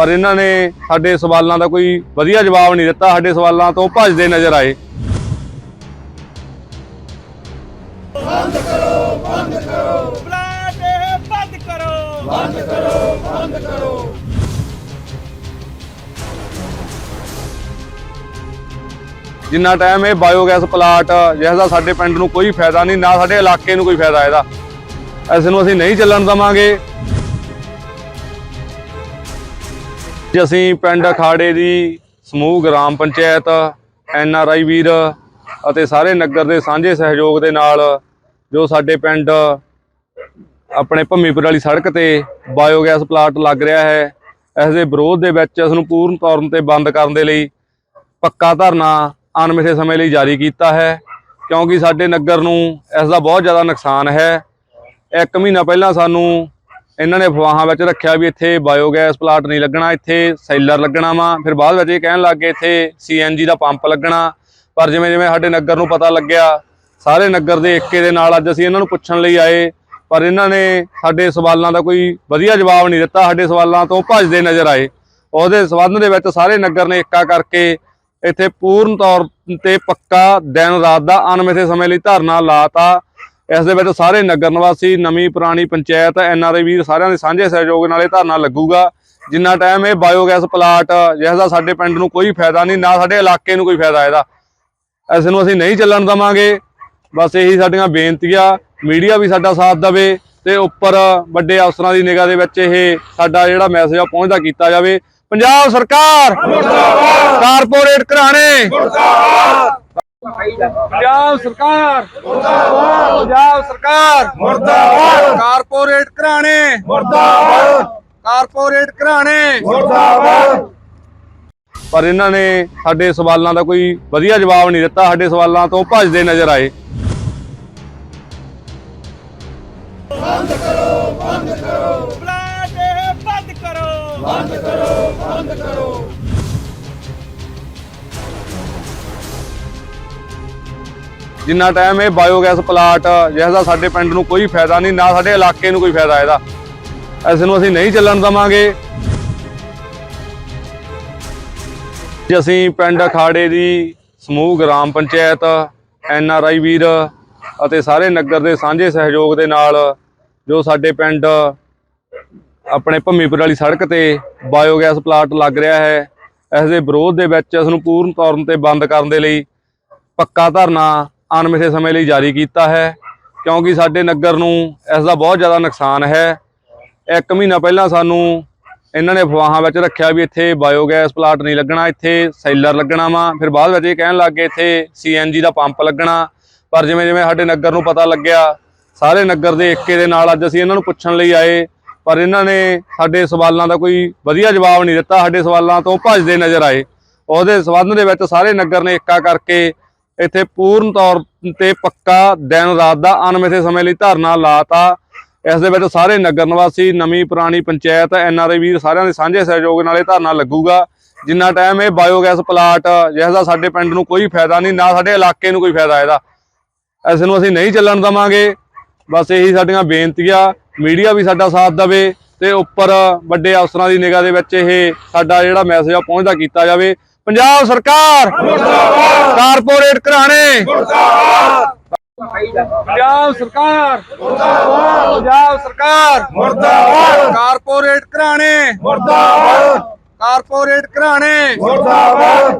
ਪਰ ਇਹਨਾਂ ਨੇ ਸਾਡੇ ਸਵਾਲਾਂ ਦਾ ਕੋਈ ਵਧੀਆ ਜਵਾਬ ਨਹੀਂ ਦਿੱਤਾ ਸਾਡੇ ਸਵਾਲਾਂ ਤੋਂ ਭੱਜਦੇ ਨਜ਼ਰ ਆਏ। ਪਲਾਟ ਇਹ ਬੰਦ ਕਰੋ। ਬੰਦ ਕਰੋ ਬੰਦ ਕਰੋ। ਜਿੰਨਾ ਟਾਈਮ ਇਹ ਬਾਇਓਗੈਸ ਪਲਾਂਟ ਜਿਸ ਦਾ ਸਾਡੇ ਪਿੰਡ ਨੂੰ ਕੋਈ ਫਾਇਦਾ ਨਹੀਂ ਨਾ ਸਾਡੇ ਇਲਾਕੇ ਨੂੰ ਕੋਈ ਫਾਇਦਾ ਇਹਦਾ। ਇਸ ਨੂੰ ਅਸੀਂ ਨਹੀਂ ਚੱਲਣ ਦਵਾਂਗੇ। ਜੇ ਅਸੀਂ ਪਿੰਡ ਅਖਾੜੇ ਦੀ ਸਮੂਹ ਗ੍ਰਾਮ ਪੰਚਾਇਤ, ਐਨ ਆਰ ਆਈ ਵੀਰ ਅਤੇ ਸਾਰੇ ਨਗਰ ਦੇ ਸਾਂਝੇ ਸਹਿਯੋਗ ਦੇ ਨਾਲ ਜੋ ਸਾਡੇ ਪਿੰਡ ਆਪਣੇ ਭੰਮੀਪੁਰ ਵਾਲੀ ਸੜਕ ਤੇ ਬਾਇਓਗੈਸ ਪਲਾਂਟ ਲੱਗ ਰਿਹਾ ਹੈ, ਇਸ ਦੇ ਵਿਰੋਧ ਦੇ ਵਿੱਚ ਇਸ ਨੂੰ ਪੂਰਨ ਤੌਰ ਤੇ ਬੰਦ ਕਰਨ ਦੇ ਲਈ ਪੱਕਾ ਧਰਨਾ ਅਣਮਿੱਥੇ ਸਮੇਂ ਲਈ ਜਾਰੀ ਕੀਤਾ ਹੈ, ਕਿਉਂਕਿ ਸਾਡੇ ਨਗਰ ਨੂੰ ਇਸ ਦਾ ਬਹੁਤ ਜ਼ਿਆਦਾ ਨੁਕਸਾਨ ਹੈ। ਇੱਕ ਮਹੀਨਾ ਪਹਿਲਾਂ ਸਾਨੂੰ ਇਹਨਾਂ ਨੇ ਅਫਵਾਹਾਂ ਵਿੱਚ ਰੱਖਿਆ ਵੀ ਇੱਥੇ ਬਾਇਓਗੈਸ ਪਲਾਂਟ ਨਹੀਂ ਲੱਗਣਾ, ਇੱਥੇ ਸੈਲਰ ਲੱਗਣਾ ਵਾ। ਫਿਰ ਬਾਅਦ ਵਿੱਚ ਇਹ ਕਹਿਣ ਲੱਗ ਗਏ, ਇੱਥੇ ਸੀਐਨਜੀ ਦਾ ਪੰਪ ਲੱਗਣਾ। ਪਰ ਜਿਵੇਂ ਜਿਵੇਂ ਸਾਡੇ ਨਗਰ ਨੂੰ ਪਤਾ ਲੱਗਿਆ, ਸਾਰੇ ਨਗਰ ਦੇ ਏਕੇ ਦੇ ਨਾਲ ਅੱਜ ਅਸੀਂ ਇਹਨਾਂ ਨੂੰ ਪੁੱਛਣ ਲਈ ਆਏ। ਪਰ ਇਹਨਾਂ ਨੇ ਸਾਡੇ ਸਵਾਲਾਂ ਦਾ ਕੋਈ ਵਧੀਆ ਜਵਾਬ ਨਹੀਂ ਦਿੱਤਾ, ਸਾਡੇ ਸਵਾਲਾਂ ਤੋਂ ਭੱਜਦੇ ਨਜ਼ਰ ਆਏ। ਉਹਦੇ ਸਬੰਧ ਦੇ ਵਿੱਚ ਸਾਰੇ ਨਗਰ ਨੇ ਏਕਾ ਕਰਕੇ ਇੱਥੇ ਪੂਰਨ ਤੌਰ ਤੇ ਪੱਕਾ ਦਿਨ ਰਾਤ ਦਾ ਅਣਮਿੱਥੇ ਸਮੇਂ ਲਈ ਧਰਨਾ ਲਾਤਾ। ਇਸ ਦੇ ਵਿੱਚ ਸਾਰੇ ਨਗਰ ਨਿਵਾਸੀ ਨਵੀਂ ਪੁਰਾਣੀ ਪੰਚਾਇਤ ਐਨਆਰਆਈ ਵੀਰ ਸਾਰਿਆਂ ਦੇ ਸਾਂਝੇ ਸਹਿਯੋਗ ਨਾਲ ਇਹ ਧਰਨਾ ਲੱਗੂਗਾ। ਜਿੰਨਾ ਟਾਈਮ ਇਹ ਬਾਇਓਗੈਸ ਪਲਾਂਟ ਜਿਸ ਦਾ ਸਾਡੇ ਪਿੰਡ ਨੂੰ ਕੋਈ ਫਾਇਦਾ ਨਹੀਂ ਨਾ ਸਾਡੇ ਇਲਾਕੇ ਨੂੰ ਕੋਈ ਫਾਇਦਾ ਇਹਦਾ। ਇਸ ਨੂੰ ਅਸੀਂ ਨਹੀਂ ਚੱਲਣ ਦਵਾਂਗੇ। ਬਸ ਇਹੀ ਸਾਡੀਆਂ ਬੇਨਤੀਆਂ ਮੀਡੀਆ ਵੀ ਸਾਡਾ ਸਾਥ ਦੇਵੇ ਤੇ ਉੱਪਰ ਵੱਡੇ ਅਫਸਰਾਂ ਦੀ ਨਿਗਾਹ ਦੇ ਵਿੱਚ ਇਹ ਸਾਡਾ ਜਿਹੜਾ ਮੈਸੇਜ ਆ ਪਹੁੰਚਦਾ ਕੀਤਾ ਜਾਵੇ। ਪੰਜਾਬ ਸਰਕਾਰ! ਕਾਰਪੋਰੇਟ ਘਰਾਣੇ! ਪੰਜਾਬ ਸਰਕਾਰ। ਮੁਰਦਾਬਾਦ। ਪੰਜਾਬ ਸਰਕਾਰ। ਮੁਰਦਾਬਾਦ। ਕਾਰਪੋਰੇਟ ਘਰਾਣੇ। ਮੁਰਦਾਬਾਦ। ਕਾਰਪੋਰੇਟ ਘਰਾਣੇ। ਮੁਰਦਾਬਾਦ। ਪਰ ਇਹਨਾਂ ਨੇ ਸਾਡੇ ਸਵਾਲਾਂ ਦਾ ਕੋਈ ਵਧੀਆ ਜਵਾਬ ਨਹੀਂ ਦਿੱਤਾ। ਸਾਡੇ ਸਵਾਲਾਂ ਤੋਂ ਭੱਜਦੇ ਨਜ਼ਰ ਆਏ। ਪਲਾਟ ਇਹ ਬੰਦ ਕਰੋ। ਬੰਦ ਕਰੋ ਬੰਦ ਕਰੋ। ਜਿੰਨਾ ਟਾਈਮ ਇਹ ਬਾਇਓਗੈਸ ਪਲਾਂਟ ਜਿਸ ਸਾਡੇ ਪਿੰਡ ਨੂੰ ਕੋਈ ਫਾਇਦਾ ਨਹੀਂ, ਨਾ ਸਾਡੇ ਇਲਾਕੇ ਨੂੰ ਕੋਈ ਫਾਇਦਾ ਇਹਦਾ। ਇਸ ਨੂੰ ਅਸੀਂ ਨਹੀਂ ਚੱਲਣ ਦਵਾਂਗੇ। ਜੇ ਅਸੀਂ ਪਿੰਡ ਅਖਾੜੇ ਦੀ ਸਮੂਹ ਗ੍ਰਾਮ ਪੰਚਾਇਤ, ਐਨ ਆਰ ਆਈ ਵੀਰ ਅਤੇ ਸਾਰੇ ਨਗਰ ਦੇ ਸਾਂਝੇ ਸਹਿਯੋਗ ਦੇ ਨਾਲ ਜੋ ਸਾਡੇ ਪਿੰਡ ਆਪਣੇ ਭੰਮੀਪੁਰ ਵਾਲੀ ਸੜਕ ਤੇ ਬਾਇਓਗੈਸ ਪਲਾਂਟ ਲੱਗ ਰਿਹਾ ਹੈ, ਇਸ ਦੇ ਵਿਰੋਧ ਦੇ ਵਿੱਚ ਇਸ ਨੂੰ ਪੂਰਨ ਤੌਰ ਤੇ ਬੰਦ ਕਰਨ ਦੇ ਲਈ ਪੱਕਾ ਧਰਨਾ ਅਣਮਿੱਥੇ ਸਮੇਂ ਲਈ ਜਾਰੀ ਕੀਤਾ ਹੈ, ਕਿਉਂਕਿ ਸਾਡੇ ਨਗਰ ਨੂੰ ਇਸ ਦਾ ਬਹੁਤ ਜ਼ਿਆਦਾ ਨੁਕਸਾਨ ਹੈ। ਇੱਕ ਮਹੀਨਾ ਪਹਿਲਾਂ ਸਾਨੂੰ ਇਹਨਾਂ ਨੇ ਅਫਵਾਹਾਂ ਵਿੱਚ ਰੱਖਿਆ ਵੀ ਇੱਥੇ ਬਾਇਓਗੈਸ ਪਲਾਂਟ ਨਹੀਂ ਲੱਗਣਾ, ਇੱਥੇ ਸੈਲਰ ਲੱਗਣਾ ਵਾ। ਫਿਰ ਬਾਅਦ ਵਿੱਚ ਇਹ ਕਹਿਣ ਲੱਗੇ ਇੱਥੇ ਸੀਐਨਜੀ ਦਾ ਪੰਪ ਲੱਗਣਾ। ਪਰ ਜਿਵੇਂ ਜਿਵੇਂ ਸਾਡੇ ਨਗਰ ਨੂੰ ਪਤਾ ਲੱਗਿਆ, ਸਾਰੇ ਨਗਰ ਦੇ ਏਕੇ ਦੇ ਨਾਲ ਅੱਜ ਅਸੀਂ ਇਹਨਾਂ ਨੂੰ ਪੁੱਛਣ ਲਈ ਆਏ। ਪਰ ਇਹਨਾਂ ਨੇ ਸਾਡੇ ਸਵਾਲਾਂ ਦਾ ਕੋਈ ਵਧੀਆ ਜਵਾਬ ਨਹੀਂ ਦਿੱਤਾ, ਸਾਡੇ ਸਵਾਲਾਂ ਤੋਂ ਭੱਜਦੇ ਨਜ਼ਰ ਆਏ। ਉਹਦੇ ਸਬੰਧ ਦੇ ਵਿੱਚ ਸਾਰੇ ਨਗਰ ਨੇ ਏਕਾ ਕਰਕੇ ਇੱਥੇ ਪੂਰਨ ਤੌਰ ਤੇ ਪੱਕਾ ਦਿਨ ਰਾਤ ਦਾ ਅਣਮਿੱਥੇ ਸਮੇਂ ਲਈ ਧਰਨਾ ਲਾਤਾ। ਇਸ ਦੇ ਵਿੱਚ ਸਾਰੇ ਨਗਰ ਨਿਵਾਸੀ, ਨਵੀਂ ਪੁਰਾਣੀ ਪੰਚਾਇਤ ਐਨਆਰਆਈ ਵੀਰ ਸਾਰਿਆਂ ਦੇ ਸਾਂਝੇ ਸਹਿਯੋਗ ਨਾਲ ਇਹ ਧਰਨਾ ਲੱਗੂਗਾ। ਜਿੰਨਾ ਟਾਈਮ ਇਹ ਬਾਇਓਗੈਸ ਪਲਾਂਟ ਜਿਸ ਦਾ ਸਾਡੇ ਪਿੰਡ ਨੂੰ ਕੋਈ ਫਾਇਦਾ ਨਹੀਂ, ਨਾ ਸਾਡੇ ਇਲਾਕੇ ਨੂੰ ਕੋਈ ਫਾਇਦਾ ਇਹਦਾ। ਇਸ ਨੂੰ ਅਸੀਂ ਨਹੀਂ ਚੱਲਣ ਦਵਾਂਗੇ। ਬਸ ਇਹੀ ਸਾਡੀਆਂ ਬੇਨਤੀਆਂ ਮੀਡੀਆ ਵੀ ਸਾਡਾ ਸਾਥ ਦੇਵੇ ਤੇ ਉੱਪਰ ਵੱਡੇ ਅਫਸਰਾਂ ਦੀ ਨਿਗਾਹ ਦੇ ਵਿੱਚ ਇਹ ਸਾਡਾ ਜਿਹੜਾ ਮੈਸੇਜ ਆ, ਪਹੁੰਚਦਾ ਕੀਤਾ ਜਾਵੇ। ਪੰਜਾਬ ਸਰਕਾਰ! ਕਾਰਪੋਰੇਟ ਘਰਾਣੇ। ਪੰਜਾਬ ਸਰਕਾਰ। ਮੁਰਦਾਬਾਦ ਪੰਜਾਬ ਸਰਕਾਰ। ਮੁਰਦਾਬਾਦ ਕਾਰਪੋਰੇਟ ਘਰਾਣੇ। ਮੁਰਦਾਬਾਦ ਕਾਰਪੋਰੇਟ ਘਰਾਣੇ। ਮੁਰਦਾਬਾਦ